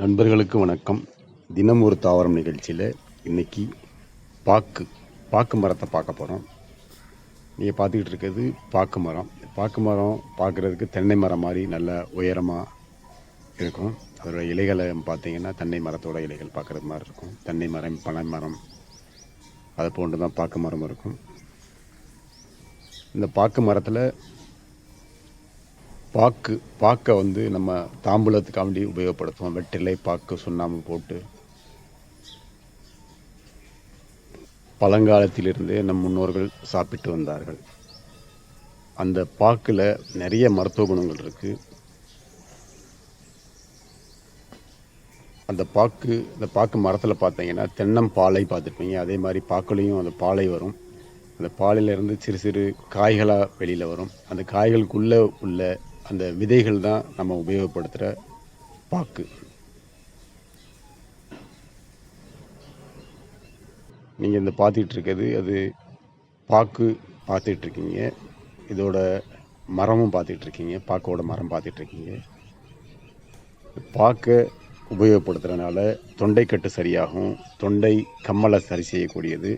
நண்பர்களுக்கு வணக்கம். தினம் ஒரு தாவரம் நிகழ்ச்சியில் இன்றைக்கி பாக்கு பாக்கு மரத்தை பார்க்க போகிறோம் நீங்கள் பார்த்துக்கிட்டு இருக்கிறது பாக்கு மரம். பாக்கு மரம் பார்க்குறதுக்கு தென்னை மரம் மாதிரி நல்ல உயரமாக இருக்கும். அதோட இலைகளை பார்த்தீங்கன்னா தென்னை மரத்தோட இலைகள் பார்க்குறது மாதிரி இருக்கும். தென்னை மரம் பனை மரம் அது போன்று தான் பாக்கு மரம் இருக்கும். இந்த பாக்கு மரத்தில் பாக்கு பாக்கை வந்து நம்ம தாம்பூலத்துக்காண்டி உபயோகப்படுத்துவோம். வெற்றிலை பாக்கு சுண்ணாம்பு போட்டு. பழங்காலத்திலிருந்தே நம் முன்னோர்கள் சாப்பிட்டு வந்தார்கள். அந்த பாக்கில் நிறைய மருத்துவ குணங்கள் இருக்குது அந்த பாக்கு இந்த பாக்கு மரத்தில் பார்த்தீங்கன்னா தென்னம்பாலை பார்த்துருப்பீங்க. அதே மாதிரி பாக்குலேயும் அந்த பாலை வரும். அந்த பாலையிலேருந்து சிறு சிறு காய்களாக வெளியில் வரும். அந்த காய்களுக்குள்ளே உள்ள அந்த விதைகள் தான் நம்ம உபயோகப்படுத்துகிற பாக்கு. நீங்கள் இந்த பார்த்துட்டுருக்கிறது அது பாக்கு பார்த்துட்ருக்கீங்க இதோட மரமும் பார்த்துட்ருக்கீங்க பாக்கோட மரம் பார்த்துட்ருக்கீங்க பாக்கை உபயோகப்படுத்துகிறனால தொண்டைக்கட்டு சரியாகும். தொண்டை கம்மலை சரி செய்யக்கூடியது.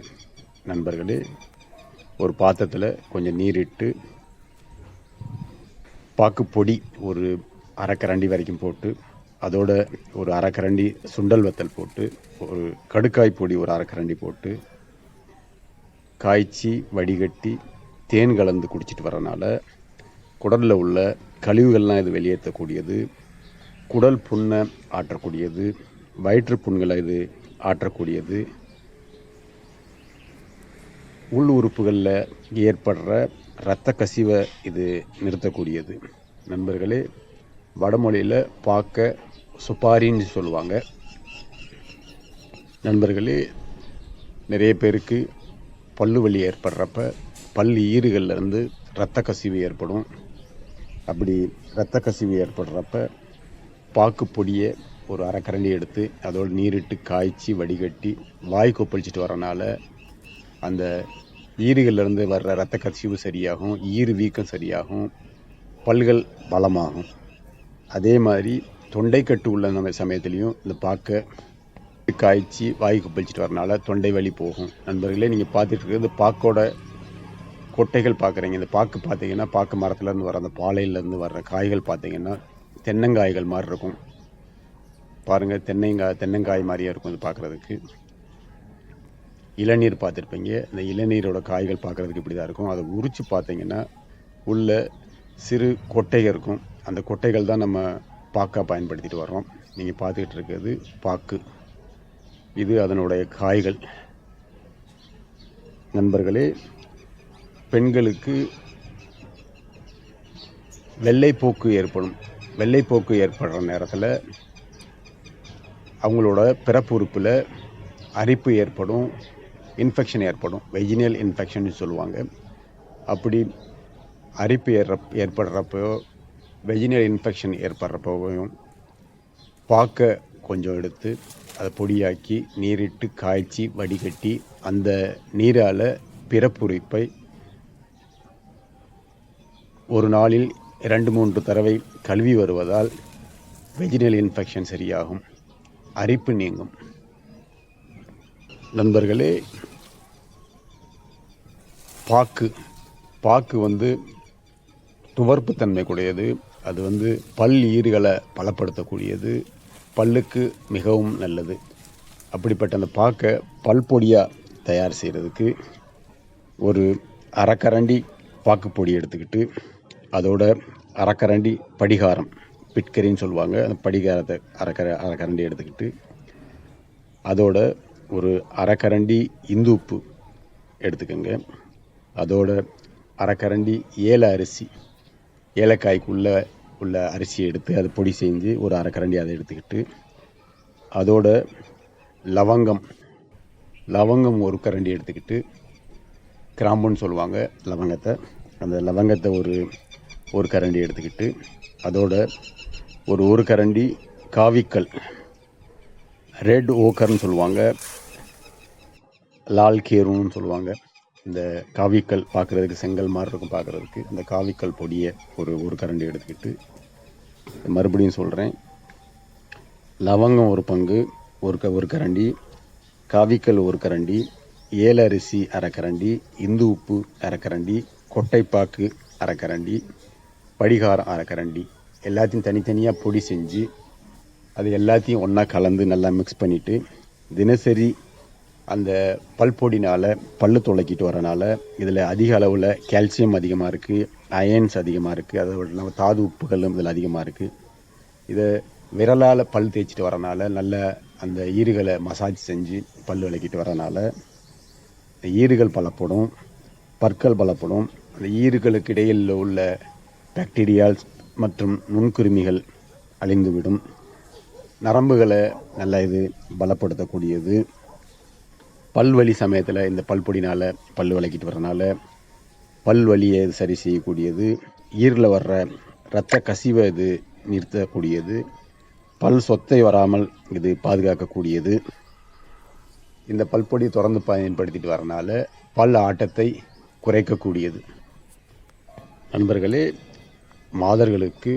நண்பர்களே ஒரு பாத்திரத்தில் கொஞ்சம் நீரிட்டு பாக்கு பொடி ஒரு அரைக்கரண்டி வரைக்கும் போட்டு அதோட ஒரு அரைக்கரண்டி சுண்டல் வத்தல் போட்டு ஒரு கடுக்காய் பொடி ஒரு அரைக்கரண்டி போட்டு காய்ச்சி வடிகட்டி தேன் கலந்து குடிச்சிட்டு வரனால குடலில் உள்ள கழிவுகள்லாம் இது வெளியேற்றக்கூடியது குடல் புண்ணை ஆற்றக்கூடியது வயிற்று புண்களை இது ஆற்றக்கூடியது உள் உறுப்புகளில் ஏற்படுற இரத்த கசிவை இது நிறுத்தக்கூடியது. நண்பர்களே வடமொழியில் பார்க்க சுப்பாரின்னு சொல்லுவாங்க. நண்பர்களே நிறைய பேருக்கு பல்லு வலி ஏற்படுறப்ப பல் ஈறுகள்லேருந்து இரத்த கசிவு ஏற்படும். அப்படி இரத்த கசிவு ஏற்படுறப்ப பாக்கு பொடியை ஒரு அரைக்கரண்டி எடுத்து அதோடு நீரிட்டு காய்ச்சி வடிகட்டி வாய் கொப்பளிச்சிட்டு வரனால அந்த ஈறுகள்லேருந்து வர்ற ரத்த கசிவு சரியாகும் ஈறு வீக்கம் சரியாகும் பல்கள் பலமாகும். அதே மாதிரி தொண்டைக்கட்டு உள்ள நம்ம சமயத்துலேயும் இந்த பார்க்க காய்ச்சி வாய் கொப்பளிச்சிட்டு வரனால தொண்டை வலி போகும். நண்பர்களே நீங்கள் பார்த்துட்டு இருக்கிறது பாக்கோட கொட்டைகள் பார்க்குறீங்க. இந்த பாக்கு பார்த்தீங்கன்னா பாக்கு மரத்துலேருந்து வர அந்த பாலையிலேருந்து வர்ற காய்கள் பார்த்தீங்கன்னா தென்னங்காய்கள் மாதிரி இருக்கும். பாருங்கள் தென்னைங்காய் தென்னங்காய் மாதிரியே இருக்கும் இது பார்க்குறதுக்கு. இளநீர் பார்த்துருப்பீங்க. இந்த இளநீரோட காய்கள் பார்க்குறதுக்கு இப்படி தான் இருக்கும். அதை உரித்து பார்த்தீங்கன்னா உள்ள சிறு கொட்டைகள் இருக்கும். அந்த கொட்டைகள் தான் நம்ம பாக்காக பயன்படுத்திட்டு வரோம் நீங்கள் பார்த்துக்கிட்டு இருக்கிறது பாக்கு. இது அதனுடைய காய்கள். நண்பர்களே பெண்களுக்கு வெள்ளைப்போக்கு ஏற்படும். வெள்ளைப்போக்கு ஏற்படுற நேரத்தில் அவங்களோட பிறப்பு உறுப்பில் அரிப்பு ஏற்படும். இன்ஃபெக்ஷன் ஏற்படும். வெஜினியல் இன்ஃபெக்ஷன் சொல்லுவாங்க. அப்படி அரிப்பு ஏற ஏற்படுறப்போ வெஜினல் இன்ஃபெக்ஷன் ஏற்படுறப்போவையும் பாக்க கொஞ்சம் எடுத்து அதை பொடியாக்கி நீரிட்டு காய்ச்சி வடிகட்டி அந்த நீரால் பிறப்புரிப்பை ஒரு நாளில் இரண்டு மூன்று தடவை கழுவி வருவதால் வெஜினல் இன்ஃபெக்ஷன் சரியாகும். அரிப்பு நீங்கும். நண்பர்களே பாக்கு பாக்கு வந்து துவர்ப்பு தன்மை கூடியது அது வந்து பல் ஈறுகளை பலப்படுத்தக்கூடியது. பல்லுக்கு மிகவும் நல்லது. அப்படிப்பட்ட அந்த பாக்கை பல் பொடியாக தயார் செய்கிறதுக்கு ஒரு அரைக்கரண்டி பாக்கு பொடி எடுத்துக்கிட்டு அதோட அரைக்கரண்டி படிகாரம் பிட்கரின்னு சொல்லுவாங்க. அந்த படிகாரத்தை அரைக்கர அரைக்கரண்டி எடுத்துக்கிட்டு அதோட ஒரு அரைக்கரண்டி இந்து உப்பு எடுத்துக்கோங்க. அதோட அரைக்கரண்டி ஏல அரிசி ஏலக்காய்க்குள்ள உள்ள அரிசியை எடுத்து அதை பொடி செஞ்சு ஒரு அரைக்கரண்டி அதை எடுத்துக்கிட்டு அதோட லவங்கம் லவங்கம் ஒரு கரண்டி எடுத்துக்கிட்டு கிராம்புன்னு சொல்லுவாங்க லவங்கத்தை. அந்த லவங்கத்தை ஒரு ஒரு கரண்டி எடுத்துக்கிட்டு அதோட ஒரு ஒரு கரண்டி காவிக்கல். ரெட் ஓக்கர்னு சொல்லுவாங்க லால் கேருன்னு சொல்லுவாங்க. இந்த காவிக்கல் பார்க்குறதுக்கு செங்கல் மாதிரி இருக்கும் பார்க்குறதுக்கு அந்த காவிக்கல் பொடியை ஒரு ஒரு கரண்டி எடுத்துக்கிட்டு மறுபடியும் சொல்கிறேன் லவங்கம் ஒரு பங்கு ஒரு க ஒரு கரண்டி. காவிக்கல் ஒரு கரண்டி. ஏலரிசி அரைக்கரண்டி இந்து உப்பு அரைக்கரண்டி கொட்டைப்பாக்கு அரைக்கரண்டி படிகாரம் அரைக்கரண்டி எல்லாத்தையும் தனித்தனியாக பொடி செஞ்சு அது எல்லாத்தையும் ஒன்றா கலந்து நல்லா மிக்ஸ் பண்ணிவிட்டு தினசரி அந்த பல்பொடினால் பல்லு துளக்கிட்டு வரனால இதில் அதிக அளவில் கால்சியம் அதிகமாக இருக்குது அயன்ஸ் அதிகமாக இருக்குது அதோட இல்லாமல் தாது உப்புகளும் இதில் அதிகமாக இருக்குது இதை விரலால் பல் தேய்ச்சிட்டு வரனால நல்ல அந்த ஈறுகளை மசாஜ் செஞ்சு பல் விளக்கிட்டு வரனால இந்த ஈறுகள் பலப்படும் பற்கள் பலப்படும். அந்த ஈறுகளுக்கு இடையில் உள்ள பாக்டீரியால்ஸ் மற்றும் நுண்கிருமிகள் அழிந்துவிடும். நரம்புகளை நல்லா இது பலப்படுத்தக்கூடியது. பல்வலி சமயத்தில் இந்த பல்பொடினால் பல் விளக்கிட்டு வரனால பல் வலியை இது சரி செய்யக்கூடியது. ஈரில் வர்ற இரத்த கசிவை இது நிறுத்தக்கூடியது. பல் சொத்தை வராமல் இது பாதுகாக்கக்கூடியது. இந்த பல்பொடி தொடர்ந்து பயன்படுத்திட்டு வரனால பல் ஆட்டத்தை குறைக்கக்கூடியது. நண்பர்களே மாதர்களுக்கு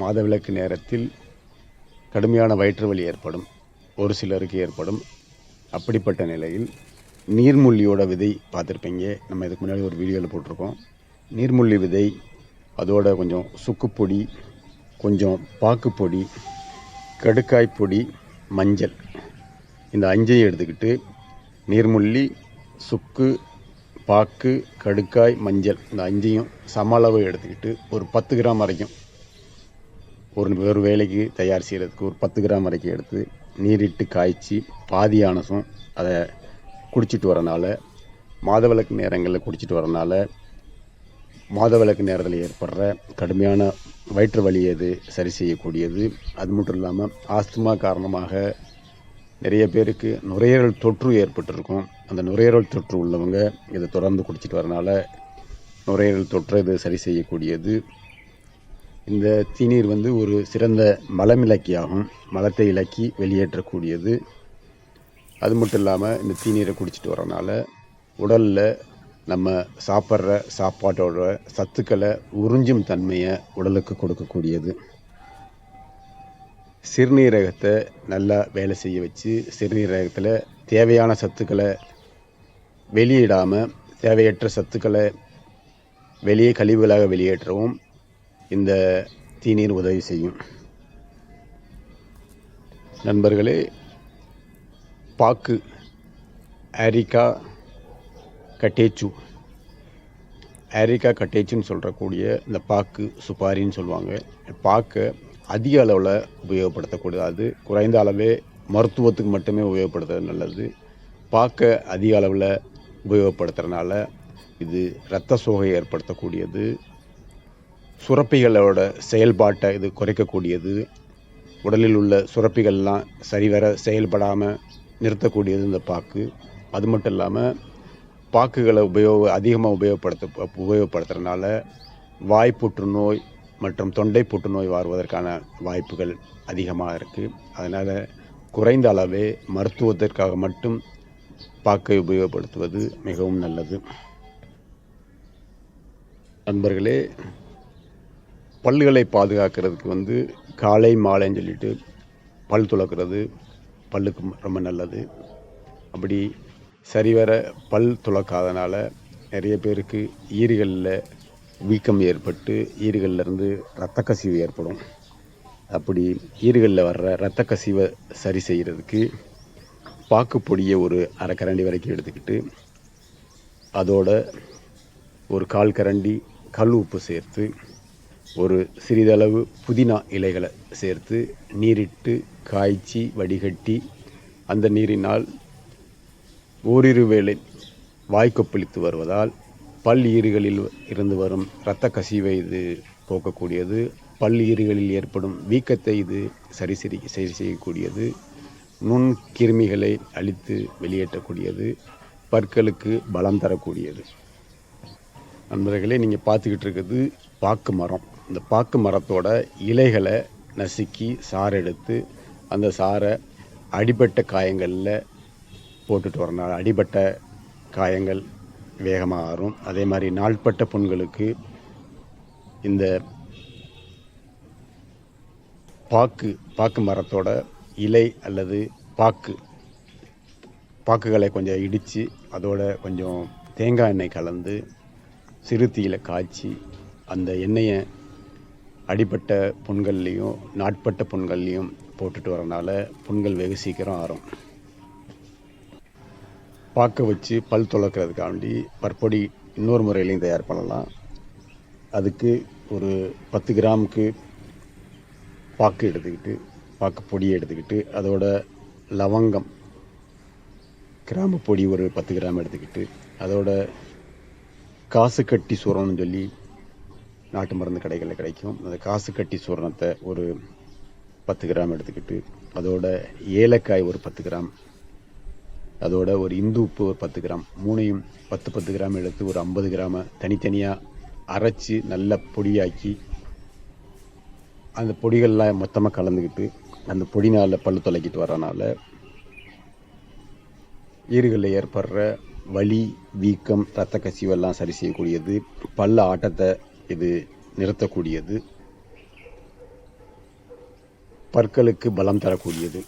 மாதவிலக்கு நேரத்தில் கடுமையான வயிற்று வலி ஏற்படும் ஒரு சிலருக்கு ஏற்படும். அப்படிப்பட்ட நிலையில் நீர்முள்ளியோட விதை பார்த்துருப்பீங்க. நம்ம இதுக்கு முன்னாடி ஒரு வீடியோவில் போட்டிருக்கோம். நீர்முள்ளி விதை அதோட கொஞ்சம் சுக்குப்பொடி கொஞ்சம் பாக்குப்பொடி கடுக்காய் பொடி மஞ்சள். இந்த அஞ்சையும் எடுத்துக்கிட்டு நீர்முள்ளி சுக்கு பாக்கு கடுக்காய் மஞ்சள் இந்த அஞ்சையும் சம அளவு எடுத்துக்கிட்டு ஒரு பத்து கிராம் வரைக்கும் ஒரு ஒரு வேலைக்கு தயார் செய்கிறதுக்கு ஒரு பத்து கிராம் வரைக்கும் எடுத்து நீரிட்டு காய்ச்சி பாதி ஆனசம் அதை குடிச்சிட்டு வரனால மாதவிளக்கு நேரங்களில் குடிச்சிட்டு வரனால மாதவிளக்கு நேரத்தில் ஏற்படுற கடுமையான வயிற்று வலி அது சரி செய்யக்கூடியது. அது மட்டும் இல்லாமல் ஆஸ்துமா காரணமாக நிறைய பேருக்கு நுரையீரல் தொற்று ஏற்பட்டிருக்கும். அந்த நுரையீரல் தொற்று உள்ளவங்க இதை தொடர்ந்து குடிச்சிட்டு வரனால நுரையீரல் தொற்றை இது சரி செய்யக்கூடியது. இந்த தீநீர் வந்து ஒரு சிறந்த மலமிளக்கியாகும் மலத்தை இலக்கி வெளியேற்றக்கூடியது. அது மட்டும் இல்லாமல் இந்த தீநீரை குடிச்சிட்டு வரனால உடலில் நம்ம சாப்பிட்ற சாப்பாட்டோட சத்துக்களை உறிஞ்சும் தன்மையை உடலுக்கு கொடுக்கக்கூடியது. சிறுநீரகத்தை நல்லா வேலை செய்ய வச்சு சிறுநீரகத்தில் தேவையான சத்துக்களை வெளியிடாமல் தேவையற்ற சத்துக்களை வெளியே கழிவுகளாக வெளியேற்றவும் இந்த தீநீர் உதவி செய்யும். நண்பர்களே பாக்கு ஆரிக்கா கட்டேச்சு. ஆரிக்கா கட்டேச்சுன்னு சொல்கிறக்கூடிய இந்த பாக்கு சுப்பாரின்னு சொல்லுவாங்க. பாக்கை அதிக அளவில் உபயோகப்படுத்தக்கூடாது குறைந்த அளவே மருத்துவத்துக்கு மட்டுமே உபயோகப்படுத்துறது நல்லது. பாக்கை அதிக அளவில் உபயோகப்படுத்துறதுனால இது இரத்த சோகை ஏற்படுத்தக்கூடியது. சுரப்பிகளோட செயல்பாட்டை இது குறைக்கக்கூடியது. உடலில் உள்ள சுரப்பிகள்லாம் சரிவர செயல்படாமல் நிறுத்தக்கூடியது இந்த பாக்கு. அது மட்டும் இல்லாமல் பாக்குகளை உபயோக அதிகமாக உபயோகப்படுத்த உபயோகப்படுத்துறதுனால வாய் புற்றுநோய் மற்றும் தொண்டை புற்றுநோய் வருவதற்கான வாய்ப்புகள் அதிகமாக இருக்குது அதனால் குறைந்த அளவே மருத்துவத்திற்காக மட்டும் பாக்கை உபயோகப்படுத்துவது மிகவும் நல்லது. நண்பர்களே பல்லுகளை பாதுகாக்கிறதுக்கு வந்து காலை மாலைன்னு சொல்லிட்டு பல் துளக்கிறது பல்லுக்கு ரொம்ப நல்லது. அப்படி சரிவர பல் துளக்காதனால நிறைய பேருக்கு ஈறுகளில் வீக்கம் ஏற்பட்டு ஈறுகள்லேருந்து இரத்த கசிவு ஏற்படும். அப்படி ஈறுகளில் வர்ற இரத்த கசிவை சரி செய்கிறதுக்கு பாக்கு பொடியை ஒரு அரை கரண்டி வரைக்கும் எடுத்துக்கிட்டு அதோட ஒரு கால் கரண்டி கல் உப்பு சேர்த்து ஒரு சிறிதளவு புதினா இலைகளை சேர்த்து நீரிட்டு காய்ச்சி வடிகட்டி அந்த நீரினால் ஓரிரு வேளை வாய்க்கொப்பளித்து வருவதால் பல் ஈறுகளில் இருந்து வரும் இரத்த கசிவை இது போக்கக்கூடியது. பல் ஈறுகளில் ஏற்படும் வீக்கத்தை இது சரி சரி சரி செய்யக்கூடியது. நுண் கிருமிகளை அழித்து வெளியேற்றக்கூடியது. பற்களுக்கு பலம் தரக்கூடியது. நண்பர்களே நீங்கள் பார்த்துக்கிட்டு இருக்கிறது பாக்கு மரம். இந்த பாக்கு மரத்தோட இலைகளை நசுக்கி சாறு எடுத்து அந்த சாறை அடிபட்ட காயங்களில் போட்டுட்டு வரனால அடிபட்ட காயங்கள் வேகமாக ஆறும். அதே மாதிரி நாள்பட்ட புண்களுக்கு இந்த பாக்கு பாக்கு மரத்தோட இலை அல்லது பாக்கு பாக்குகளை கொஞ்சம் இடித்து அதோட கொஞ்சம் தேங்காய் எண்ணெய் கலந்து சிறுத்தியில் காய்ச்சி அந்த எண்ணெயை அடிப்பட்ட புண்கள்லேயும் நாட்பட்ட புண்கள்லேயும் போட்டுட்டு வரனால புண்கள் வெகு சீக்கிரம் ஆறும். பார்க்க வச்சு பல் துளக்கிறதுக்காண்டி பற்பொடி இன்னொரு முறையிலையும் தயார் பண்ணலாம். அதுக்கு ஒரு பத்து கிராமுக்கு பாக்கு எடுத்துக்கிட்டு பாக்கு பொடியை எடுத்துக்கிட்டு அதோட லவங்கம் கிராம்பு பொடி ஒரு பத்து கிராம் எடுத்துக்கிட்டு அதோட காசு கட்டி சுரணும்னு சொல்லி நாட்டு மருந்து கடைகளில் கிடைக்கும். அந்த காசு கட்டி சூரணத்தை ஒரு பத்து கிராம் எடுத்துக்கிட்டு அதோட ஏலக்காய் ஒரு பத்து கிராம் அதோட ஒரு இந்து உப்பு ஒரு பத்து கிராம் மூணையும் பத்து பத்து கிராம் எடுத்து ஒரு ஐம்பது கிராம தனித்தனியாக அரைச்சி நல்ல பொடியாக்கி அந்த பொடிகள்லாம் மொத்தமாக கலந்துக்கிட்டு அந்த பொடினால் பல்லு தொலைக்கிட்டு வரனால ஈறுகளில் ஏற்படுற வலி வீக்கம் இரத்த கசிவெல்லாம் சரி செய்யக்கூடியது. பல்ல ஆட்டத்தை இது நிறுத்தக்கூடியது. பற்களுக்கு பலம் தரக்கூடியது.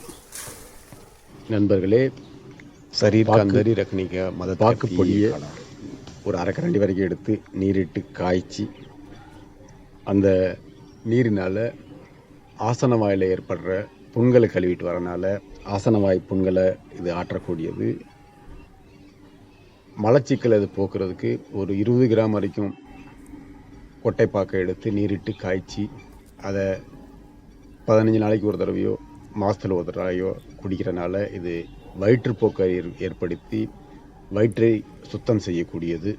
நண்பர்களே சரீர் கந்தரி ரக்னிக மத பாக்கு பொடியை ஒரு அரை கரண்டி வரைக்கும் எடுத்து நீரிட்டு காய்ச்சி அந்த நீரினால் ஆசன வாயில் ஏற்படுற புண்களை கழுவிட்டு வரனால ஆசனவாய் புண்களை இது ஆற்றக்கூடியது. மலச்சிக்கல் அது போக்குறதுக்கு ஒரு இருபது கிராம் வரைக்கும் ஒட்டைப்பாக்கை எடுத்து நீரிட்டு காய்ச்சி அதை பதினஞ்சு நாளைக்கு ஒரு தடவையோ மாதத்தில் ஒரு தடவையோ குடிக்கிறனால இது வயிற்றுப்போக்கை ஏற்- ஏற்படுத்தி வயிற்றை சுத்தம் செய்யக்கூடியது.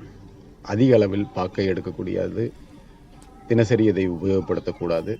அதிக அளவில் பாக்கை எடுக்கக்கூடியது. தினசரி இதை உபயோகப்படுத்தக்கூடாது.